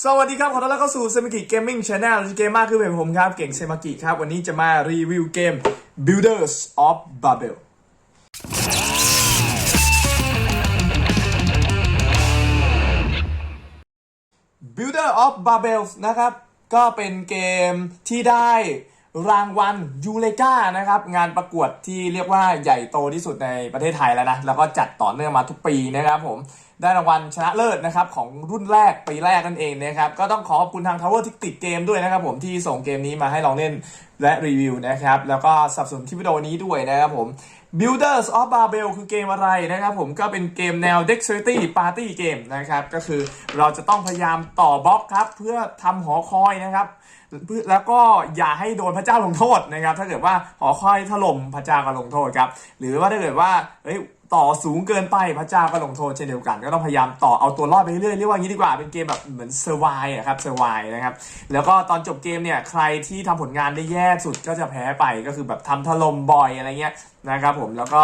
สวัสดีครับ ขอต้อนรับเข้าสู่เซมากิเกมมิ่งชาแนลเกมมากคือเป็นผมครับ เก่งเซมากิครับ วันนี้จะมารีวิวเกม Builders of Babel Builder of Babel นะครับ ก็เป็นเกมที่ได้รางวัลยูเลกานะครับ งานประกวดที่เรียกว่าใหญ่โตที่สุดในประเทศไทยแล้วนะ แล้วก็จัดต่อเนื่องมาทุกปีนะครับผม ได้รางวัลชนะเลิศนะครับของรุ่นแรกปีแรกนั่นเองนะครับก็ต้องขอขอบคุณทาง Tower ที่ติดเกมด้วยนะครับผมที่ส่งเกมนี้มาให้ลองเล่นและรีวิวนะครับแล้วก็สนับสนุนที่วิดีโอนี้ด้วยนะครับผม Builders of Babel คือเกมอะไรนะครับผมก็เป็นเกมแนว Dexterity Party เกมนะครับก็คือเราจะต้องพยายามต่อบล็อกครับเพื่อทำหอคอยนะครับแล้วก็อย่าให้โดนพระเจ้าลงโทษนะครับ ถ้าเกิดว่าหอคอยถล่มพระเจ้าก็ลงโทษครับหรือว่าถ้าเกิดว่าเอ้ย ต่อสูงเกินไปพระเจ้าก็ลงโทษเช่นเดียวกัน ก็ต้องพยายามต่อเอาตัวรอดไปเรื่อยๆเรียกว่างี้ดีกว่าเป็นเกมแบบเหมือนเซอร์ไวอะครับเซอร์ไวนะครับแล้วก็ตอนจบเกมเนี่ยใครที่ทำผลงานได้แย่สุดก็จะแพ้ไปก็คือแบบทำถล่มบ่อยอะไรเงี้ยนะครับผมแล้วก็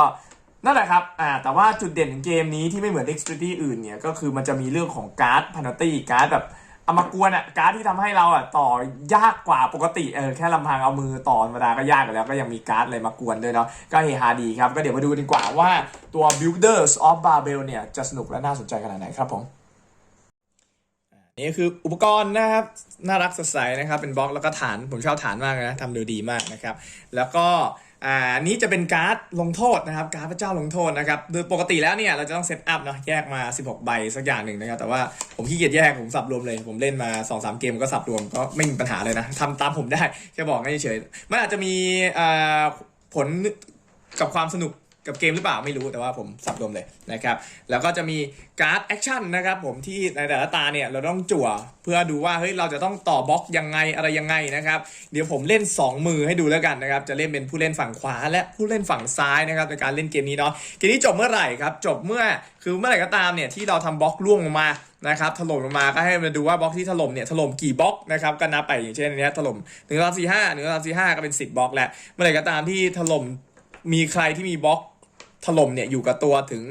นั่นแหละครับ อ่า แต่ว่าจุดเด่นของเกมนี้ที่ไม่เหมือน Dexterity อื่นเนี่ย ก็คือมันจะมีเรื่องของการ์ดพันตี้การ์ดแบบ เอามากวนอะการ์ดที่ทำให้เราอะต่อยากกว่าปกติเออแค่ลำพังเอามือต่อธรรมดาก็ยากแล้วก็ยังมีการ์ดอะไรมากวนด้วยเนาะก็เฮฮาดีครับ ก็เดี๋ยวมาดูดีกว่าว่าตัว Builders of Babel เนี่ยจะสนุกและน่าสนใจขนาดไหนครับผมนี่คืออุปกรณ์นะครับ น่ารักสดใสนะครับ เป็นบล็อกแล้วก็ฐานผมชอบฐานมากนะทำดูดีมากนะครับ แล้วก็ อ่านี้จะเป็นการ์ดลงโทษนะครับ การ์ดพระเจ้าลงโทษนะครับ โดยปกติแล้วเนี่ยเราจะต้องเซตอัพเนาะแยกมา 16 ใบสักอย่างหนึ่งนะครับ แต่ว่าผมขี้เกียจแยกผมสับรวมเลย ผมเล่นมา 2-3 เกมก็สับรวมก็ไม่มีปัญหาเลยนะทำตามผมได้แค่บอกให้เฉยๆมันอาจจะมีอ่าผลกับความสนุก กับเกมหรือเปล่าไม่รู้แต่ว่าผมสับรวมเลยนะครับ แล้วก็จะมีการ์ดแอคชั่นนะครับผมที่ในแต่ละตาเนี่ยเราต้องจั่วเพื่อดูว่าเฮ้ยเราจะต้องต่อบล็อกยังไงอะไรยังไงนะครับเดี๋ยวผมเล่น 2 มือให้ดูแล้วกันนะครับจะเล่นเป็นผู้เล่นฝั่งขวา และผู้เล่นฝั่งซ้ายนะครับในการเล่นเกมนี้เนาะเกมนี้จบเมื่อไหร่ครับจบเมื่อคือเมื่อไหร่ก็ตามเนี่ยที่เราทำบล็อกล่วงลงมานะครับถล่มลงมาก็ให้มาดูว่าบล็อกที่ถล่มเนี่ยถล่มกี่บล็อกนะครับก็นับไปอย่างเช่นอันเนี้ยถล่มหนึ่งสองสี่ห้าหนึ่งสามสี่ห้าก็เป็นสิบบล็อกแล้วเมื่อไหร่ก็ตามที่ถล่มมีใครที่มีบล็อก ถล่มเนี่ยอยู่กับตัวถึง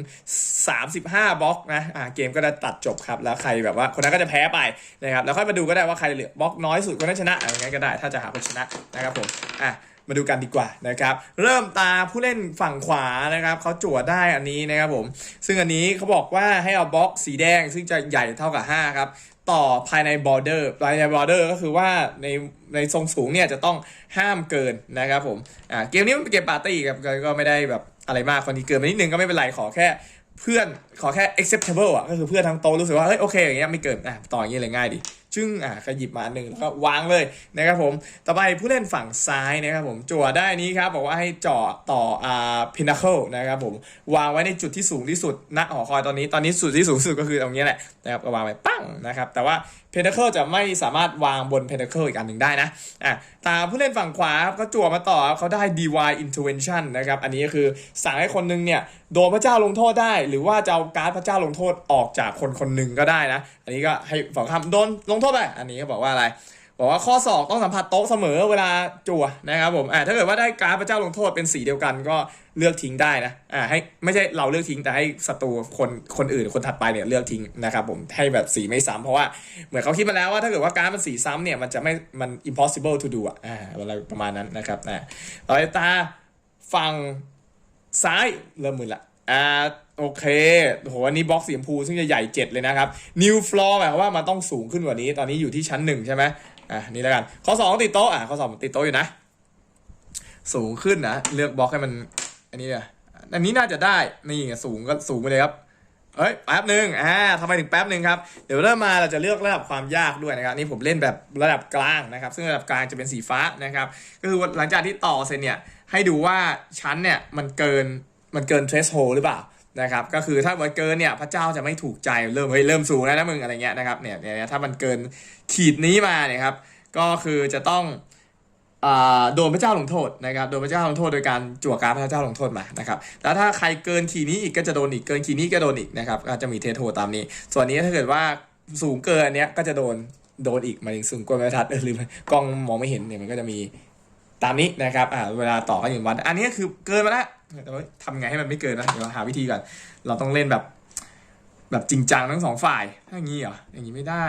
35 บล็อกนะอ่าเกมก็ได้ตัดจบครับแล้วใครแบบว่าคนนั้นก็จะแพ้ไปนะครับแล้วค่อยมาดูก็ได้ว่าใครเหลือบล็อกน้อยสุดคนนั้นชนะอะไรเงี้ยก็ได้ถ้าจะหาคนชนะนะครับผมอะมาดูกันดีกว่านะครับ เริ่มตาผู้เล่นฝั่งขวานะครับเขาจั่วได้อันนี้นะครับผม ซึ่งอันนี้เขาบอกว่าให้เอาบล็อกสีแดง ซึ่งจะใหญ่เท่ากับ 5 ครับ ต่อภายในบอร์เดอร์ภายในบอร์เดอร์ก็คือว่าในในทรงสูงเนี่ยจะต้องห้ามเกินนะครับผมอ่าเกมนี้มันเป็นเกมปาร์ตี้ครับก็ก็ไม่ได้แบบ อะไรมากคนนี้เกินไปนิดนึงก็ไม่เป็นไรขอแค่เพื่อนขอแค่ acceptable อะก็คือเพื่อนทั้งโตะรู้สึกว่าเฮ้ยโอเคอย่างเงี้ยไม่เกินอะต่ออย่างเงี้ยเลยง่ายดีจึงอะก็หยิบมาหนึ่งแล้วก็วางเลยนะครับผมต่อไปผู้เล่นฝั่งซ้ายนะครับผมจั่วได้นี้ครับบอกว่าให้จ่อต่ออ่าพินาเคิลนะครับผมวางไว้ในจุดที่สูงที่สุดณหอคอยตอนนี้ตอนนี้สุดที่สูงสุดก็คือตรงนี้แหละ นะครับก็วางไปปั้งนะครับแต่ว่าเพนทาเคิลจะไม่สามารถวางบนเพนทาเคิลอีกอันหนึ่งได้นะอะตามผู้เล่นฝั่งขวาก็จั่วมาต่อเขาได้ DY Intervention นะครับอันนี้ก็คือสั่งให้คนหนึงเนี่ยโดนพระเจ้าลงโทษได้ หรือว่าจะเอาการ์ดพระเจ้าลงโทษออกจากคนคนหนึ่งก็ได้นะ อันนี้ก็ให้ฝั่งคำโดนลงโทษไปอันนี้ก็บอกว่าอะไร บอกว่าข้อศอกต้องสัมผัสโต๊ะเสมอเวลาจั่วนะครับผมอ่าถ้าเกิดว่าได้การ์ดพระเจ้าลงโทษเป็นสีเดียวกันก็เลือกทิ้งได้นะอ่าให้ไม่ใช่เราเลือกทิ้งแต่ให้ศัตรูคนคนอื่นคนถัดไปเนี่ยเลือกทิ้งนะครับผมให้แบบสีไม่ซ้ำเพราะว่าเหมือนเขาคิดมาแล้วว่าถ้าเกิดว่าการ์ดมันสีซ้ำเนี่ยมันจะไม่มัน impossible to do อะอ่าอะไรประมาณนั้นนะครับอ่าต่อไปตาฝั่งซ้ายเริ่มมือละอ่าโอเคโหอันนี้บล็อกสีชมพูซึ่งจะใหญ่เจ็ดเลยนะครับ new floor แปลว่ามันต้องสูงขึ้นกว่านี้ ตอนนี้อยู่ที่ชั้นหนึ่งใช่ไหม อะนี่แล้วกัน ข้อสองติดโต๊ะอะข้อสองติดโต๊ะอยู่นะ สูงขึ้นนะเลือกบล็อกให้มัน อันนี้อะอันนี้น่าจะได้นี่ไงสูงก็สูงไปเลยครับเอ้ยแป๊บหนึ่งอ่าทำไมถึงแป๊บหนึ่งครับ เดี๋ยวเริ่มมาเราจะเลือกระดับความยากด้วยนะครับ นี่ผมเล่นแบบระดับกลางนะครับ ซึ่งระดับกลางจะเป็นสีฟ้านะครับ ก็คือหลังจากที่ต่อเสร็จเนี่ย ให้ดูว่าชั้นเนี่ยมันเกินมันเกิน threshold หรือเปล่า นะครับก็คือถ้ามันเกินเนี่ยพระเจ้าจะไม่ถูกใจเริ่มเฮ้ยเริ่มสูงแล้วนะมึงอะไรเงี้ยนะครับเนี่ยเนี่ยถ้ามันเกินขีดนี้มาเนี่ยครับก็คือจะต้องโดนพระเจ้าลงโทษนะครับโดนพระเจ้าลงโทษโดยการจั่วการพระเจ้าลงโทษมานะครับแล้วถ้าใครเกินขีดนี้อีกก็จะโดนอีกเกินขีดนี้ก็โดนอีกนะครับก็จะมีเทโทตามนี้ ส่วนนี้ถ้าเกิดว่าสูงเกินอันเนี้ยก็จะโดนโดนอีกมาถึงสูงกว่าบรรทัดเออลืมกล้องมองไม่เห็นเนี่ยมันก็จะมี ตามนี้นะครับอ่าเวลาต่อกันอย่างวัน อันนี้คือเกินมาแล้วแต่ว่าทำไงให้มันไม่เกินนะเดี๋ยวเราหาวิธีก่อนเราต้องเล่นแบบ แบบจริงจังทั้งสองฝ่ายอย่างนี้เหรออย่างนี้ไม่ได้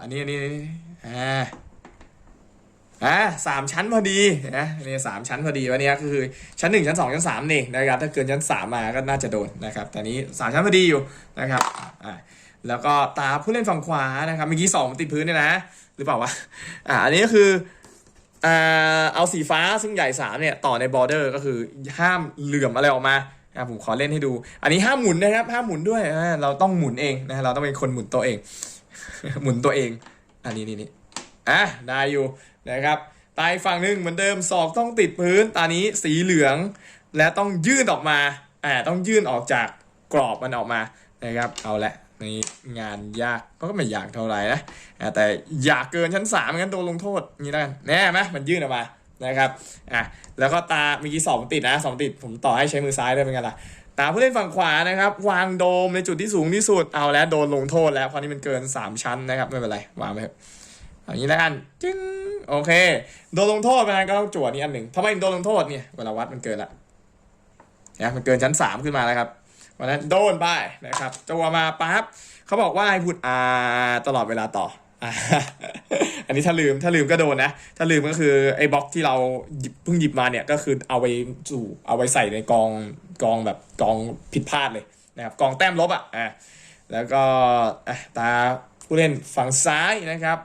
อันนี้อันนี้อันนี้อ่าอ่าสามชั้นพอดีนะนี่ยสามชั้นพอดีวันนี้ก็คือชั้นหนึ่งชั้นสองชั้นสามนี่นะครับถ้าเกินชั้นสามมาก็น่าจะโดนนะครับแต่นี้สามชั้นพอดีอยู่นะครับอ่าแล้วก็ตาผู้เล่นฝั่งขวานะครับเมื่อกี้สองติดพื้นเนี่ยนะ หรือเปล่าวะอ่าอันนี้ก็คือ อ่าเอาสีฟ้าซึ่งใหญ่สามเนี่ยต่อในบอร์เดอร์ก็คือห้ามเหลื่อมอะไรออกมาอะผมขอเล่นให้ดู อันนี้ห้ามหมุนนะครับห้ามหมุนด้วยอ่าเราต้องหมุนเองนะเราต้องเป็นคนหมุนตัวเอง หมุนตัวเอง อันนี้นี่นี่อะได้อยู่นะครับตายฝั่งหนึ่งเหมือนเดิมศอกต้องติดพื้นตานี้สีเหลือง และต้องยื่นออกมาอ่าต้องยื่นออกจากกรอบมันออกมานะครับเอาละ นี่งานยากก็ไม่ยากเท่าไหร่นะแต่อยากเกินชั้นสามงั้นโดนลงโทษอย่นี้แล้วกันแน่ไหมมันยื่นออกมานะครับอะแล้วก็ตาเมื่อกี้สองติดนะสองติดผมต่อให้ใช้มือซ้ายด้วยเป็นไงล่ะตาผู้เล่นฝั่งขวานะครับ วางโดมในจุดที่สูงที่สุดเอาแล้วโดนลงโทษแล้วเพราะนี่มันเกิน 3 ชั้นนะครับไม่เป็นไรวางไปอย่างนี้แล้วกันจึ้งโอเค โดนลงโทษไปนะก็ต้องจั่วนี้อันหนึ่งทำไมโดนลงโทษเนี่ยเวลาวัดมันเกินละนะมันเกินชั้น 3 ขึ้นมาแล้วครับ วันนั้นโดนไปนะครับจั่วมาปั๊บเขาบอกว่าให้พูดอาตลอดเวลาต่อ อันนี้ถ้าลืมถ้าลืมก็โดนนะ ถ้าลืมก็คือไอ้บล็อกที่เราจิบเพิ่งหยิบมาเนี่ยก็คือเอาไปสู่เอาไว้ใส่ในกองกองแบบกองผิดพลาดเลยนะครับกองแต้มลบอะอะแล้วก็ตาผู้เล่นฝั่งซ้ายนะครับ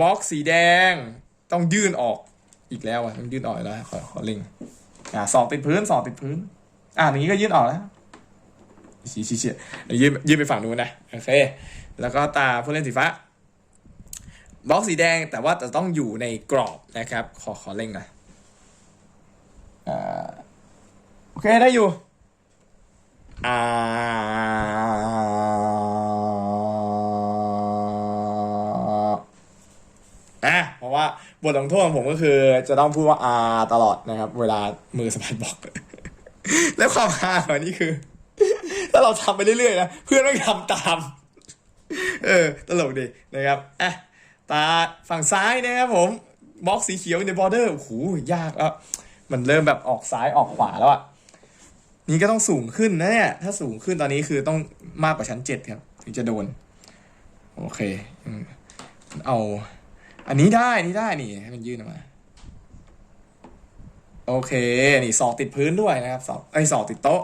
บล็อกสีแดงต้องยื่นออกอีกแล้วอะต้องยื่นออกแล้วขอขอล็งอะสองติดพื้นสองติดพื้น อะอย่างนี้ก็ยื่นออกแล้ว ชี้ชี้ชี้ยืนยืนไปฝั่งนู้นนะโอเคแล้วก็ตาผู้เล่นสีฟ้าบล็อกสีแดงแต่ว่าจะต้องอยู่ในกรอบนะครับ ขอขอเล่งหน่อยโอเคได้อยู่อ่าอะเพราะว่าบทลงโทษของผมก็คือ จะต้องพูดว่า R ตลอดนะครับ เวลามือสะบัดบล็อก แล้วความฮาของนนี้คือ ถ้าเราทำไปเรื่อยๆนะเพื่อนไม่ทำตาม เออ ตลกดีนะครับอะตาฝั่งซ้ายนะครับผมบล็อกสีเขียวในบอร์เดอร์โอ้โหยากแล้วมันเริ่มแบบออกซ้ายออกขวาแล้วอะนี่ก็ต้องสูงขึ้นนะเนี่ย ถ้าสูงขึ้นตอนนี้คือต้องมากกว่าชั้นเจ็ดครับ ถึงจะโดน โอเคเอา อันนี้ได้นี่ได้นี่ให้มันยื่นออกมา โอเค นี่สอกติดพื้นด้วยนะครับสอกไอ้สอกติดโต๊ะ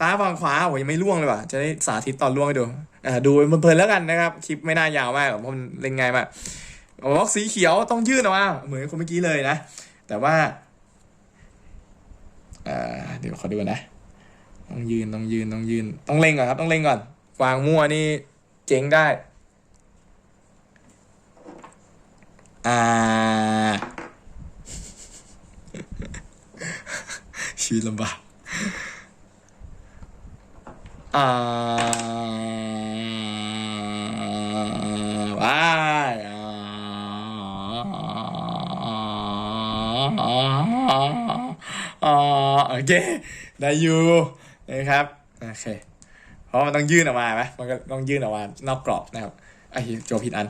ตาฝั่งขวาโอ้ยังไม่ล่วงเลยว่ะ จะได้สาธิตตอนล่วงให้ดูอ่าดูเพลินๆแล้วกันนะครับ คลิปไม่น่ายาวมากเพราะมันเล่นง่ายมากบล็อกสีเขียวต้องยื่นออกมาเหมือนคนเมื่อกี้เลยนะ แต่ว่าอ่าเดี๋ยวขอดูนะ ต้องยืนต้องยืนต้องยืน ต้องเล่งก่อนครับ ต้องเล่งก่อนวางมั่วนี่เจ๊งได้ อ่า ชีวิตลำบาก อ่าว้าโอเค ได้อยู่นะครับ โอเค เพราะมันต้องยื่นออกมาไหมมันก็ต้องยื่นออกมานอกกรอบนะครับไอ้โจผิดอัน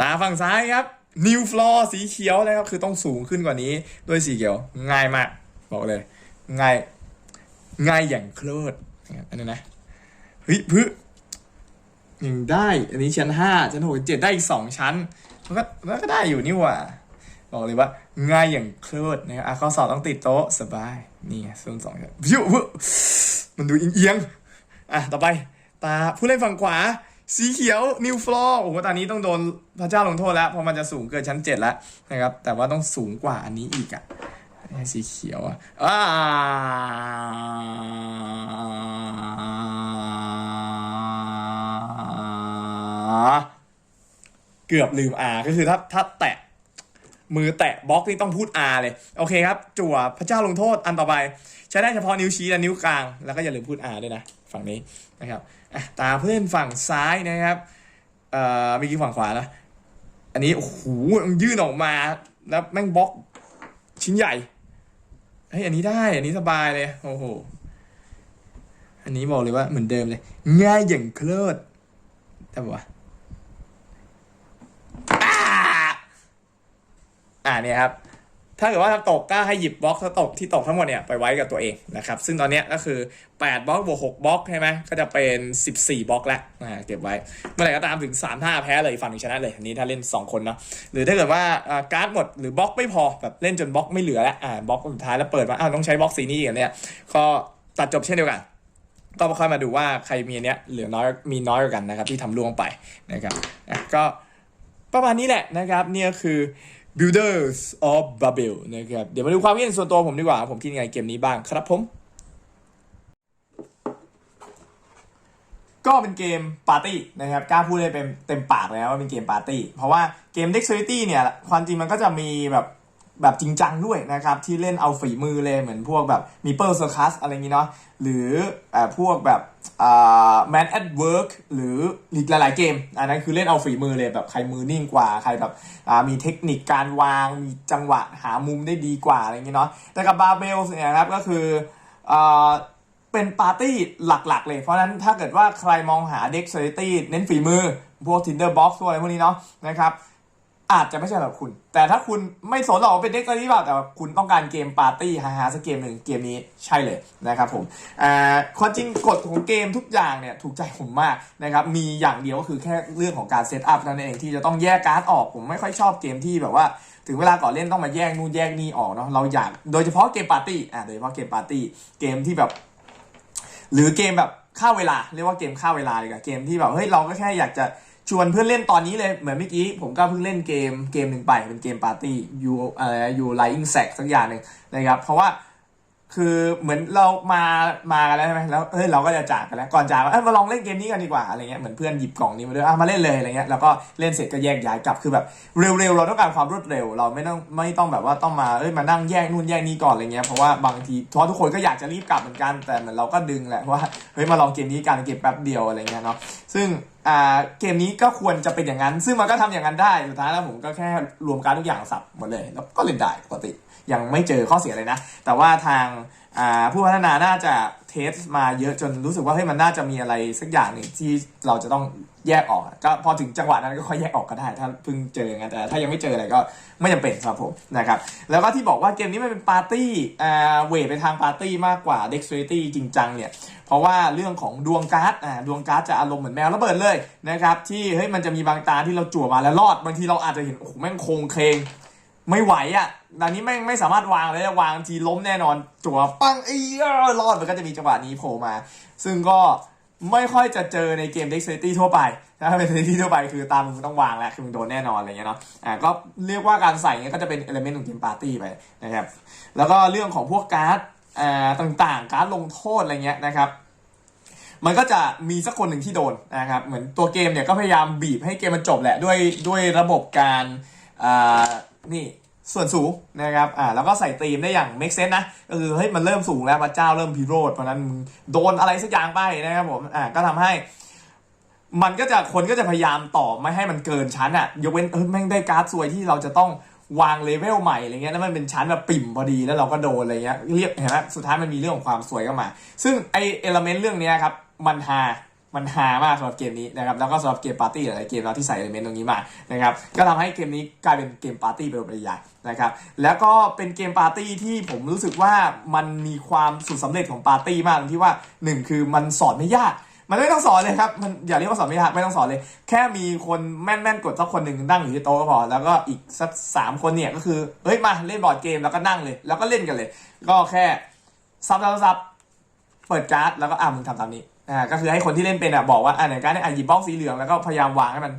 ตาฝั่งซ้ายครับ นิวฟลอร์สีเขียวนะครับ คือต้องสูงขึ้นกว่านี้ด้วยสีเขียว ง่ายมาก บอกเลย ง่าย ง่ายอย่างเคลิดนะครับ อันนี้นะเฮ้ยพึ่ยังได้ อันนี้ชั้นห้าชั้นหกเจ็ดได้อีกสองชั้น มันก็มันก็ได้อยู่นี่หว่า บอกเลยว่า ง่ายอย่างเคลิดนะครับอะข้อสอบต้องติดโต๊ะสบายนี่ส่วนสองครับพิวมันดูเอียงอะต่อไป ตาผู้เล่นฝั่งขวา สีเขียวนิวฟลอร์โอ้โหตอนนี้ต้องโดนพระเจ้าลงโทษแล้วเพราะมันจะสูงเกินชั้นเจ็ดแล้วนะครับ แต่ว่าต้องสูงกว่าอันนี้อีกอะสีเขียวอะอ่า เกือบลืม R ก็คือถ้าถ้าแตะมือแตะบล็อกนี่ต้องพูด R เลย โอเคครับ จั่วพระเจ้าลงโทษอันต่อไป ใช้ได้เฉพาะนิ้วชี้และนิ้วกลาง แล้วก็อย่าลืมพูด R ด้วยนะ ฝั่งนี้นะครับตาเพื่อนฝั่งซ้ายนะครับเอ่อเมื่อกี้ฝั่งขวานะอันนี้ โอ้โหยื่นออกมา แล้วแม่งบล็อกชิ้นใหญ่เฮ้ยอันนี้ได้ อันนี้สบายเลย โอ้โห อันนี้บอกเลยว่าเหมือนเดิมเลย ง่ายอย่างเคลิดแต่บอกว่า อ่าเนี่ยครับถ้าเกิดว่าตกก็ให้หยิบบล็อกถ้าตกที่ตกทั้งหมดเนี่ยไปไว้กับตัวเองนะครับซึ่งตอนนี้ก็คือ 8บล็อกบวก6บล็อกใช่ไหมก็จะเป็น 14บล็อกแล้วอ่าเก็บไว้เมื่อไหร่ก็ตามถึง3 5แพ้เลยฝั่งหนึ่งชนะเลยอันนี้ถ้าเล่น 2 คนเนาะหรือถ้าเกิดว่าการ์ดหมดหรือบล็อกไม่พอแบบเล่นจนบล็อกไม่เหลือแล้วอ่าบล็อกสุดท้ายแล้วเปิดมาอ้าวต้องใช้บล็อกสีนี้อีกเนี่ยก็ตัดจบเช่นเดียวกัน ก็ค่อยมาดูว่าใครมีอันเนี้ยเหลือน้อยมีน้อยกว่ากันนะครับที่ทำล่วงไปนะครับก็ประมาณนี้แหละนะครับเนี่ยคือ Builders of Babel นะครับ เดี๋ยวมาดูความคิดเห็นส่วนตัวผมดีกว่า ผมคิดยังไงเกมนี้บ้างครับผม ก็เป็นเกมปาร์ตี้นะครับกล้าพูดได้เป็นเต็มปากเลยนะว่าเป็นเกมปาร์ตี้ เพราะว่าเกม Dexterity เนี่ย ความจริงมันก็จะมีแบบ แบบจริงจังด้วยนะครับ ที่เล่นเอาฝีมือเลยเหมือนพวกแบบมีเปิลเซอร์คัสอะไรอย่างงี้เนาะหรือพวกแบบอ่า Man at Work หรืออีกหลายๆเกม อันนั้นคือเล่นเอาฝีมือเลยแบบใครมือนิ่งกว่า ใครแบบมีเทคนิคการวาง มีจังหวะหามุมได้ดีกว่าอะไรอย่างงี้เนาะแต่กับบาเบลเนี่ยนะครับก็คืออเป็นปาร์ตี้หลักๆ เลย เพราะนั้นถ้าเกิดว่าใครมองหา Dexterity เน้นฝีมือ พวก Tinderbox พวกอะไรพวกนี้เนาะนะครับ อาจจะไม่ใช่สำหรับคุณ แต่ถ้าคุณไม่สนหรอกว่าเป็น Dexterity เปล่าแต่ว่าคุณต้องการเกมปาร์ตี้ฮาๆสักเกมหนึ่งเกมนี้ใช่เลยนะครับผมอ่าความจริงกฎของเกมทุกอย่างเนี่ยถูกใจผมมากนะครับมีอย่างเดียวก็คือแค่เรื่องของการเซตอัพนั่นเองที่จะต้องแยกการ์ดออกผมไม่ค่อยชอบเกมที่แบบว่าถึงเวลาก่อนเล่นต้องมาแยกนู่นแยกนี่ออกเนาะเราอยากโดยเฉพาะเกมปาร์ตี้อ่าโดยเฉพาะเกมปาร์ตี้เกมที่แบบ หรือเกมแบบฆ่าเวลาเรียกว่าเกมฆ่าเวลาเลยกับเกมที่แบบเฮ้ยเราก็แค่อยากจะ ชวนเพื่อนเล่นตอนนี้เลยเหมือนเมื่อกี้ผมก็เพิ่งเล่นเกมเกมหนึ่งไปเป็นเกมปาร์ตี้ยูอะไรยูไลอิงแซกสักอย่างหนึ่งนะครับเพราะว่าคือเหมือนเรามามากันแล้วใช่ไหมแล้วเฮ้ยเราก็จะจากกันแล้วก่อนจากเอ้ยมาลองเล่นเกมนี้กันดีกว่าอะไรเงี้ยเหมือนเพื่อนหยิบกล่องนี้มาด้วยอะมาเล่นเลยอะไรเงี้ยแล้วก็เล่นเสร็จก็แยกย้ายกลับคือแบบเร็วๆเราต้องการความรวดเร็ว เราไม่ต้องไม่ต้องแบบว่าต้องมาเอ้ยมานั่งแยกนู่นแยกนี่ก่อนอะไรเงี้ยเพราะว่าบางทีเพราะทุกคนก็อยากจะรีบกลับเหมือนกันแต่เหมือนเราก็ดึงแหละว่าเฮ้ยมาลองเกมนี้กันเกมแป๊บเดียวอะไรเงี้ยเนาะซึ่ง อ่าเกมนี้ก็ควรจะเป็นอย่างนั้น ซึ่งมันก็ทำอย่างนั้นได้สุดท้ายแล้วผมก็แค่รวมการทุกอย่างสับหมดเลย แล้วก็เล่นได้ปกติ ยังไม่เจอข้อเสียเลยนะ แต่ว่าทางอ่าผู้พัฒนาน่าจะเทสมาเยอะจนรู้สึกว่าเฮ้ยมันน่าจะมีอะไรสักอย่างหนึ่งที่เราจะต้อง แยกออกก็พอถึงจังหวะนั้นก็ค่อยแยกออกก็ได้ ถ้าเพิ่งเจอไงแต่ถ้ายังไม่เจออะไรก็ไม่จำเป็นสำหรับผมนะครับแล้วก็ที่บอกว่าเกมนี้มันเป็นปาร์ตี้อ่าเวทไปทางปาร์ตี้มากกว่า Dexterity จริงจังเนี่ยเพราะว่าเรื่องของดวงการ์ดอ่าดวงการ์ดจะอารมณ์เหมือนแมวระเบิดเลยนะครับที่เฮ้ยมันจะมีบางตาที่เราจั่วมาแล้วรอดบางทีเราอาจจะเห็นโอ้โหแม่งโคงเคงไม่ไหวอะตอนนี้แม่งไม่สามารถวางเลยนะวางทีล้มแน่นอนจั่วปังไอ้เหี้ยรอดมันก็จะมีจังหวะนี้โผล่มา ซึ่งก็ ไม่ค่อยจะเจอในเกม Dexterity ทั่วไป ถ้าเป็น Dexterity ทั่วไปคือตามมึงต้องวางแล้วคือมึงโดนแน่นอนอะไรเงี้ยเนาะ อ่าก็เรียกว่าการใส่เงี้ยก็จะเป็นเอลเมนต์ของเกมปาร์ตี้ไปนะครับ แล้วก็เรื่องของพวกการ์ดอ่าต่างๆ การ์ดลงโทษอะไรเงี้ยนะครับ มันก็จะมีสักคนหนึ่งที่โดนนะครับ เหมือนตัวเกมเนี่ยก็พยายามบีบให้เกมมันจบแหละด้วยด้วยระบบการอ่านี่ ส่วนสูงนะครับ อ่า แล้วก็ใส่ตีมได้อย่าง make sense นะ ก็คือ เฮ้ย มันเริ่มสูงแล้วพระเจ้าเริ่มพิโรธ เพราะนั้นมึงโดนอะไรสักอย่างไปนะครับผม อ่า ก็ทำให้ มันก็จะ คนก็จะพยายามต่อไม่ให้มันเกินชั้นอะยกเว้น เออแม่งได้การ์ดสวยที่เราจะต้องวางเลเวลใหม่อะไรเงี้ยแล้วมันเป็นชั้นแบบปิ่มพอดีแล้วเราก็โดนอะไรเงี้ย เรียกเห็นไหมสุดท้ายมันมีเรื่องของความสวยเข้ามา ซึ่งไอเอลเมนต์เรื่องนี้ครับ มันฮา มันฮามากสำหรับเกมนี้นะครับแล้วก็สำหรับเกมปาร์ตี้หลายเกมเราที่ใส่เอลเมนต์ตรงนี้มานะครับก็ทำให้เกมนี้กลายเป็นเกมปาร์ตี้เป็นปริยายนะครับแล้วก็เป็นเกมปาร์ตี้ที่ผมรู้สึกว่ามันมีความสุดสำเร็จของปาร์ตี้มากตรงที่ว่าหนึ่งคือมันสอนไม่ยากมันไม่ต้องสอนเลยครับ มันอย่าเรียกว่าสอนไม่ยากไม่ต้องสอนเลย แค่มีคนแม่นๆกดสักคนหนึ่งนั่งอยู่ที่โต๊ะก็พอ แล้วก็อีกสักสามคนเนี่ยก็คือ เฮ้ยมาเล่นบอร์ดเกมแล้วก็นั่งเลย แล้วก็เล่นกันเลย ก็แค่ซับซับซับเปิดการ์ดแล้วก็อ่ามึงทำตามนี้ อ่าก็คือให้คนที่เล่นเป็นอะบอกว่าอ่าในการดเนี่ยอะหยิบบล็อกสีเหลืองแล้วก็พยายามวางให้มัน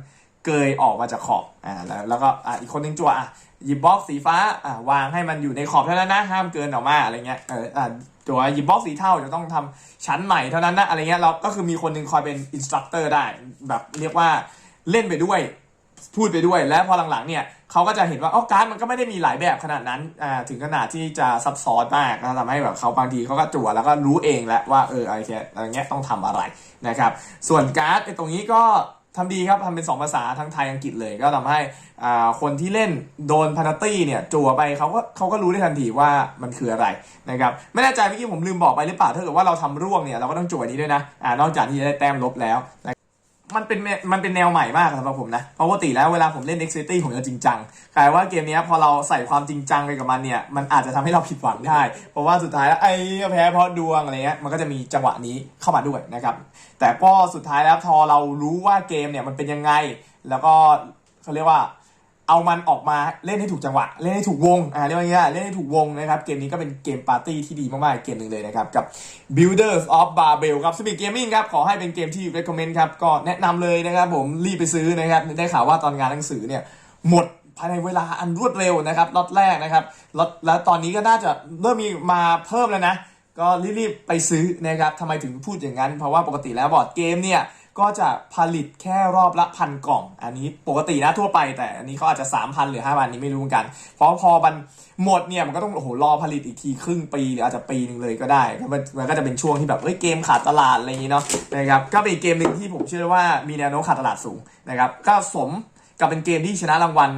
เกยออกมาจากขอบอ่าแล้วแล้วก็อ่าอีกคนนึงจั่วอะหยิบบล็อกสีฟ้าอ่าวางให้มันอยู่ในขอบเท่านั้นนะห้ามเกินออกมาอะไรเงี้ยเอออ่าตัวหยิบบล็อกสีเทาจะต้องทำชั้นใหม่เท่านั้นนะอะไรเงี้ยเราก็คือมีคนหนึ่งคอยเป็นอินสตรัคเตอร์ได้แบบเรียกว่าเล่นไปด้วยพูดไปด้วยและพอหลังๆเนี่ย เขาก็จะเห็นว่าอ๋อการ์ดมันก็ไม่ได้มีหลายแบบขนาดนั้นอ่าถึงขนาดที่จะซับซ้อนมากนะทำให้แบบเขาบางทีเขาก็จั่วแล้วก็รู้เองแล้วว่าเอออะไรเงี้ยอะไรเงี้ยต้องทำอะไรนะครับส่วนการ์ดไอตรงนี้ก็ทำดีครับทำเป็น 2 ภาษาทั้งไทยอังกฤษเลยก็ทำให้คนที่เล่นโดนพานาตี้เนี่ยจั่วไปเขาก็เขาก็รู้ได้ทันทีว่ามันคืออะไรนะครับไม่แน่ใจเมื่อกี้ผมลืมบอกไปหรือเปล่าถ้าเกิดว่าเราทำร่วงเนี่ยเราก็ต้องจั่วนี้ด้วยนะอ่านอกจากที่จะได้แต้มลบแล้วนะ มันเป็นมันเป็นแนวใหม่มากสำหรับผมนะเพราะปกติแล้วเวลาผมเล่น e x City ผมจะจริงจังกลายว่าเกมนี้พอเราใส่ความจริงจังไปกับมันเนี่ย มันอาจจะทำให้เราผิดหวังได้ เพราะว่าสุดท้ายแล้วไอ้แพ้เพราะดวงอะไรเงี้ยมันก็จะมีจังหวะนี้เข้ามาด้วยนะครับ แต่ก็สุดท้ายแล้วพอเรารู้ว่าเกมเนี่ยมันเป็นยังไง แล้วก็เขาเรียกว่า เอามันออกมาเล่นให้ถูกจังหวะ เล่นให้ถูกวงอ่าเรียกว่าอย่างเงี้ยเล่นให้ถูกวงนะครับ เกมนี้ก็เป็นเกมปาร์ตี้ที่ดีมากๆ เกมหนึ่งเลยนะครับ กับ Builders of Babel ครับ Speed Gaming ครับ ขอให้เป็นเกมที่ recommend ครับ ก็แนะนำเลยนะครับผมรีบไปซื้อนะครับ ได้ข่าวว่าตอนงานหนังสือเนี่ยหมดภายในเวลาอันรวดเร็วนะครับล็อตแรกนะครับล็อตแล้วตอนนี้ก็น่าจะเริ่มมีมาเพิ่มแล้วนะ ก็รีบๆไปซื้อนะครับทำไมถึงพูดอย่างนั้น เพราะว่าปกติแล้วบอร์ดเกมเนี่ย ก็จะผลิตแค่รอบละพันกล่อง อันนี้ปกตินะทั่วไป แต่อันนี้เขาอาจจะ 3,000 หรือ 5,000 นี้ไม่รู้เหมือนกัน เพราะพอมันหมดเนี่ยมันก็ต้องโอ้โหรอผลิตอีกทีครึ่งปี หรืออาจจะปีหนึ่งเลยก็ได้มันมันก็จะเป็นช่วงที่แบบเอ้ยเกมขาดตลาดอะไรอย่างนี้เนาะนะครับก็เป็นเกมหนึ่งที่ผมเชื่อว่ามีแนวโน้มขาดตลาดสูงนะครับก็สมกับเป็นเกมที่ชนะรางวัล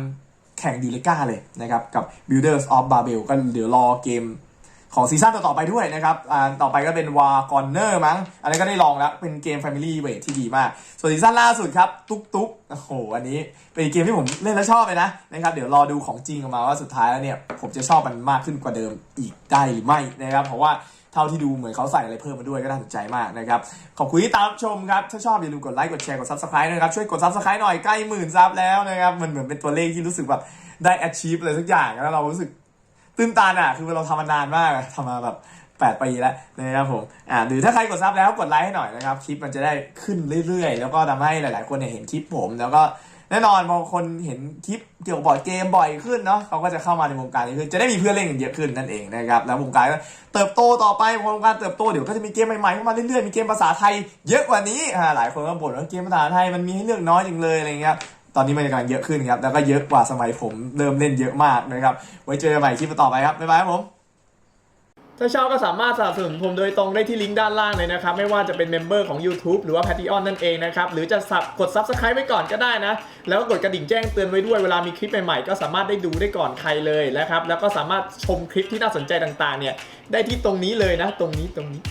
แข่งยูเลกาเลยนะครับกับ Builders of Babel ก็เดี๋ยวรอเกม ของซีซั่นต่อๆไปด้วยนะครับอ่าต่อไปก็เป็นวา r อนเนอร์มั้ง อันนี้ก็ได้ลองแล้ว เป็นเกม Family w e i g h ที่ดีมาก ส่วนซีซั่นล่าสุดครับ ตุ๊กตุ๊กโอ้โห อันนี้เป็นเกมที่ผมเล่นแล้วชอบเลยนะนะครับ เดี๋ยวรอดูของจริงออกมาว่าสุดท้ายแล้วเนี่ย ผมจะชอบมันมากขึ้นกว่าเดิมอีกได้หรือไม่นะครับ เพราะว่าเท่าที่ดูเหมือนเขาใส่อะไรเพิ่มมาด้วยก็น่าสนใจมากนะครับ ขอบคุณที่ตามชมครับ ถ้าชอบอย่าลืมกดไลค์กดแชร์กด subscribe ด้วยนะครับ ช่วยกด subscribe หน่อยใกล้หมื่นซับแล้วนะครับ มันเหมือนเป็นตัวเลขที่รู้สึกแบบได้ achieve อะไรสักอย่างแล้วเรารู้สึก ตื้นตันอะ คือเราทำมานานมากทำมาแบบ8ปีแล้วนะครับผมอ่าหรือถ้าใครกดซับแล้วกดไลค์ให้หน่อยนะครับ คลิปมันจะได้ขึ้นเรื่อยๆ แล้วก็ทำให้หลายๆ คนเนี่ยเห็นคลิปผม แล้วก็แน่นอนพอคนเห็นคลิปเกี่ยวกับบอร์ดเกมบ่อยขึ้นเนาะเขาก็จะเข้ามาในวงการนี้ขึ้นจะได้มีเพื่อนเล่นกันเยอะขึ้นนั่นเองนะครับแล้ววงการก็เติบโตต่อไปวงการเติบโตเดี๋ยวก็จะมีเกมใหม่ๆเข้ามาเรื่อยๆมีเกมภาษาไทย เยอะกว่านี้อ่าหลายคนก็บ่นว่าเกมภาษาไทยมันมีให้เลือกน้อยจังเลยอะไรเงี้ย ตอนนี้มันกำลังเยอะขึ้นครับ แล้วก็เยอะกว่าสมัยผมเริ่มเล่นเยอะมากนะครับ ไว้เจอกันใหม่คลิปต่อไปครับ บ๊ายบายครับผม ถ้าชอบก็สามารถสนับสนุนผมโดยตรงได้ที่ลิงก์ด้านล่างเลยนะครับ ไม่ว่าจะเป็นเมมเบอร์ของ YouTube หรือว่า Patreon นั่นเองนะครับ หรือจะสับกด Subscribe ไว้ก่อนก็ได้นะ แล้วก็กดกระดิ่งแจ้งเตือนไว้ด้วยเวลามีคลิปใหม่ๆ ก็สามารถได้ดูได้ก่อนใครเลยนะครับแล้วก็สามารถชมคลิปที่น่าสนใจต่างๆเนี่ยได้ที่ตรงนี้เลยนะ ตรงนี้ตรงนี้